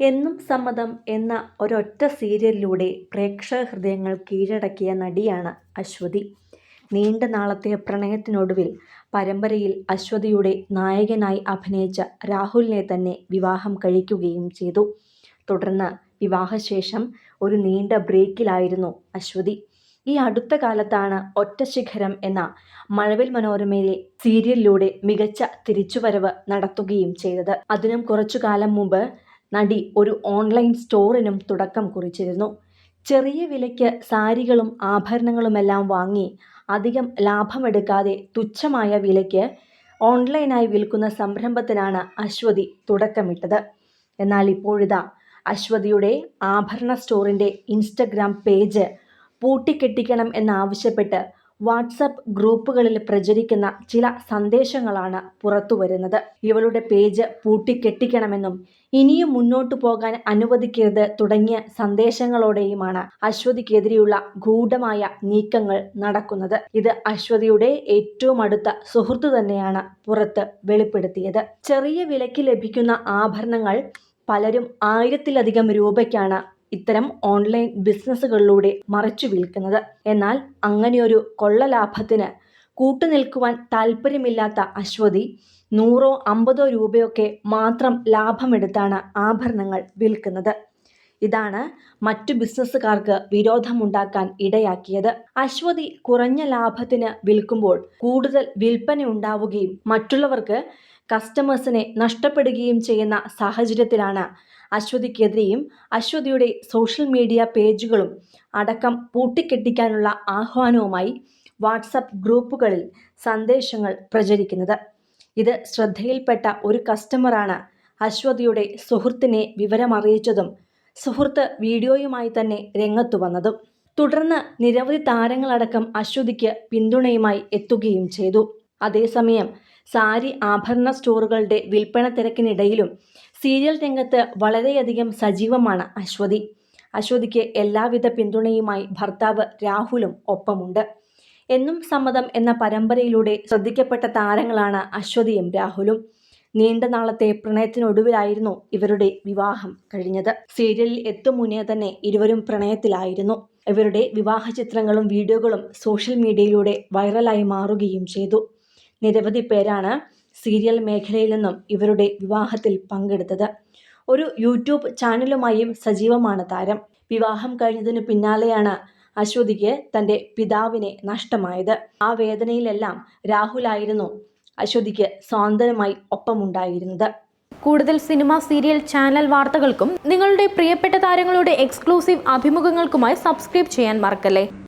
എന്നും സമ്മതം എന്ന ഒരൊറ്റ സീരിയലിലൂടെ പ്രേക്ഷക ഹൃദയങ്ങൾ കീഴടക്കിയ നടിയാണ് അശ്വതി. നീണ്ട നാളത്തെ പ്രണയത്തിനൊടുവിൽ പരമ്പരയിൽ അശ്വതിയുടെ നായകനായി അഭിനയിച്ച രാഹുലിനെ തന്നെ വിവാഹം കഴിക്കുകയും ചെയ്തു. തുടർന്ന് വിവാഹശേഷം ഒരു നീണ്ട ബ്രേക്കിലായിരുന്നു അശ്വതി. ഈ അടുത്ത കാലത്താണ് ഒറ്റ ശിഖരം എന്ന മഴവിൽ മനോരമയിലെ സീരിയലിലൂടെ മികച്ച തിരിച്ചുവരവ് നടത്തുകയും ചെയ്തത്. അതിനും കുറച്ചു കാലം മുമ്പ് നടി ഒരു ഓൺലൈൻ സ്റ്റോറിനും തുടക്കം കുറിച്ചിരുന്നു. ചെറിയ വിലയ്ക്ക് സാരികളും ആഭരണങ്ങളുമെല്ലാം വാങ്ങി അധികം ലാഭമെടുക്കാതെ തുച്ഛമായ വിലയ്ക്ക് ഓൺലൈനായി വിൽക്കുന്ന സംരംഭത്തിനാണ് അശ്വതി തുടക്കമിട്ടത്. എന്നാൽ ഇപ്പോഴിതാ അശ്വതിയുടെ ആഭരണ സ്റ്റോറിന്റെ ഇൻസ്റ്റഗ്രാം പേജ് പൂട്ടിക്കെട്ടിക്കണം എന്നാവശ്യപ്പെട്ട് വാട്സപ്പ് ഗ്രൂപ്പുകളിൽ പ്രചരിക്കുന്ന ചില സന്ദേശങ്ങളാണ് പുറത്തുവരുന്നത് ഇവളുടെ പേജ് പൂട്ടിക്കെട്ടിക്കണമെന്നും ഇനിയും മുന്നോട്ടു പോകാൻ അനുവദിക്കരുത് തുടങ്ങിയ സന്ദേശങ്ങളോടെയുമാണ് അശ്വതിക്കെതിരെയുള്ള ഗൂഢമായ നീക്കങ്ങൾ നടക്കുന്നത്. ഇത് അശ്വതിയുടെ ഏറ്റവും അടുത്ത സുഹൃത്തു തന്നെയാണ് പുറത്ത് വെളിപ്പെടുത്തിയത്. ചെറിയ വിലയ്ക്ക് ലഭിക്കുന്ന ആഭരണങ്ങൾ പലരും ആയിരത്തിലധികം രൂപയ്ക്കാണ് ഇത്തരം ഓൺലൈൻ ബിസിനസ്സുകളിലൂടെ മറച്ചു വിൽക്കുന്നത്. എന്നാൽ അങ്ങനെയൊരു കൊള്ളലാഭത്തിന് കൂട്ടുനിൽക്കുവാൻ താല്പര്യമില്ലാത്ത അശ്വതി നൂറോ അമ്പതോ രൂപയൊക്കെ മാത്രം ലാഭമെടുത്താണ് ആഭരണങ്ങൾ വിൽക്കുന്നത്. ഇതാണ് മറ്റു ബിസിനസ്സുകാർക്ക് വിരോധമുണ്ടാക്കാൻ ഇടയാക്കിയത്. അശ്വതി കുറഞ്ഞ ലാഭത്തിന് വിൽക്കുമ്പോൾ കൂടുതൽ വിൽപ്പന ഉണ്ടാവുകയും മറ്റുള്ളവർക്ക് കസ്റ്റമേഴ്സിനെ നഷ്ടപ്പെടുകയും ചെയ്യുന്ന സാഹചര്യത്തിലാണ് അശ്വതിക്കെതിരെയും അശ്വതിയുടെ സോഷ്യൽ മീഡിയ പേജുകളും അടക്കം പൂട്ടിക്കെട്ടിക്കാനുള്ള ആഹ്വാനവുമായി വാട്സപ്പ് ഗ്രൂപ്പുകളിൽ സന്ദേശങ്ങൾ പ്രചരിക്കുന്നത്. ഇത് ശ്രദ്ധയിൽപ്പെട്ട ഒരു കസ്റ്റമറാണ് അശ്വതിയുടെ സുഹൃത്തിനെ വിവരമറിയിച്ചതും സുഹൃത്ത് വീഡിയോയുമായി തന്നെ രംഗത്തു വന്നതും. തുടർന്ന് നിരവധി താരങ്ങളടക്കം അശ്വതിക്ക് പിന്തുണയുമായി എത്തുകയും ചെയ്തു. അതേസമയം സാരി ആഭരണ സ്റ്റോറുകളുടെ വിൽപ്പന തിരക്കിനിടയിലും സീരിയൽ രംഗത്ത് വളരെയധികം സജീവമാണ് അശ്വതി. അശ്വതിക്ക് എല്ലാവിധ പിന്തുണയുമായി ഭർത്താവ് രാഹുലും ഒപ്പമുണ്ട്. എന്നും സമ്മതം എന്ന പരമ്പരയിലൂടെ ശ്രദ്ധിക്കപ്പെട്ട താരങ്ങളാണ് അശ്വതിയും രാഹുലും. നീണ്ട നാളത്തെ പ്രണയത്തിനൊടുവിലായിരുന്നു ഇവരുടെ വിവാഹം കഴിഞ്ഞത്. സീരിയലിൽ എത്തും മുന്നേ തന്നെ ഇരുവരും പ്രണയത്തിലായിരുന്നു. ഇവരുടെ വിവാഹ ചിത്രങ്ങളും വീഡിയോകളും സോഷ്യൽ മീഡിയയിലൂടെ വൈറലായി മാറുകയും ചെയ്തു. നിരവധി പേരാണ് സീരിയൽ മേഖലയിൽ നിന്നും ഇവരുടെ വിവാഹത്തിൽ പങ്കെടുത്തത്. ഒരു യൂട്യൂബ് ചാനലുമായും സജീവമാണ് താരം. വിവാഹം കഴിഞ്ഞതിനു പിന്നാലെയാണ് അശ്വതിക്ക് തന്റെ പിതാവിനെ നഷ്ടമായത്. ആ വേദനയിലെല്ലാം രാഹുലായിരുന്നു അശ്വതിക്ക് സ്വാതന്ത്ര്യമായി ഒപ്പമുണ്ടായിരുന്നത്. കൂടുതൽ സിനിമ സീരിയൽ ചാനൽ വാർത്തകൾക്കും നിങ്ങളുടെ പ്രിയപ്പെട്ട താരങ്ങളുടെ എക്സ്ക്ലൂസീവ് അഭിമുഖങ്ങൾക്കുമായി സബ്സ്ക്രൈബ് ചെയ്യാൻ മറക്കല്ലേ?